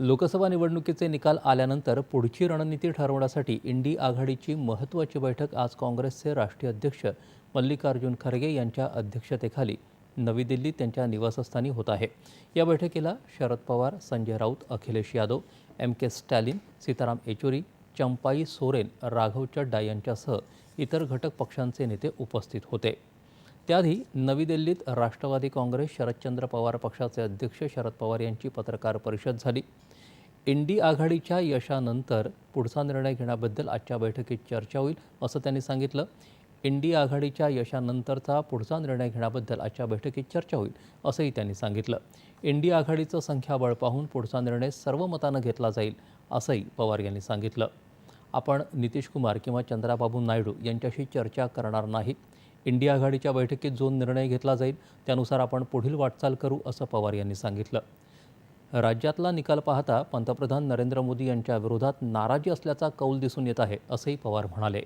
लोकसभा निवडणुकीचे निकाल आल्यानंतर पुढची रणनीती ठरवण्यासाठी इंडी आघाडीची महत्त्वाची बैठक आज काँग्रेसचे राष्ट्रीय अध्यक्ष मल्लिकार्जुन खरगे यांच्या अध्यक्षतेखाली नवी दिल्लीत त्यांच्या निवासस्थानी होत आहे. या बैठकीला शरद पवार संजय राऊत अखिलेश यादव एम के स्टॅलिन सीताराम येचुरी चंपाई सोरेन राघव चड्डा यांच्यासह इतर घटक पक्षांचे नेते उपस्थित होते. त्याआधी नवी दिल्लीत राष्ट्रवादी काँग्रेस शरदचंद्र पवार पक्षाचे अध्यक्ष शरद पवार यांची पत्रकार परिषद झाली. इंडी आघाडीच्या यशानंतर पुढचा निर्णय घेण्याबद्दल आजच्या बैठकीत चर्चा होईल असं त्यांनी सांगितलं. इंडी आघाडीच्या यशानंतरचा पुढचा निर्णय घेण्याबद्दल आजच्या बैठकीत चर्चा होईल असंही त्यांनी सांगितलं. इंडी आघाडीचं संख्याबळ पाहून पुढचा निर्णय सर्व मतानं घेतला जाईल असंही पवार यांनी सांगितलं. आपण नितीश कुमार किंवा चंद्राबाबू नायडू यांच्याशी चर्चा करणार नाहीत इंडिया आघाडीच्या बैठकीत जो निर्णय घेतला जाईल त्यानुसार आपण पुढील वाटचाल करू असं पवार यांनी सांगितलं. राज्यातला निकाल पाहता पंतप्रधान नरेंद्र मोदी यांच्या विरोधात नाराजी असल्याचा कौल दिसून येत आहे असंही पवार म्हणाले.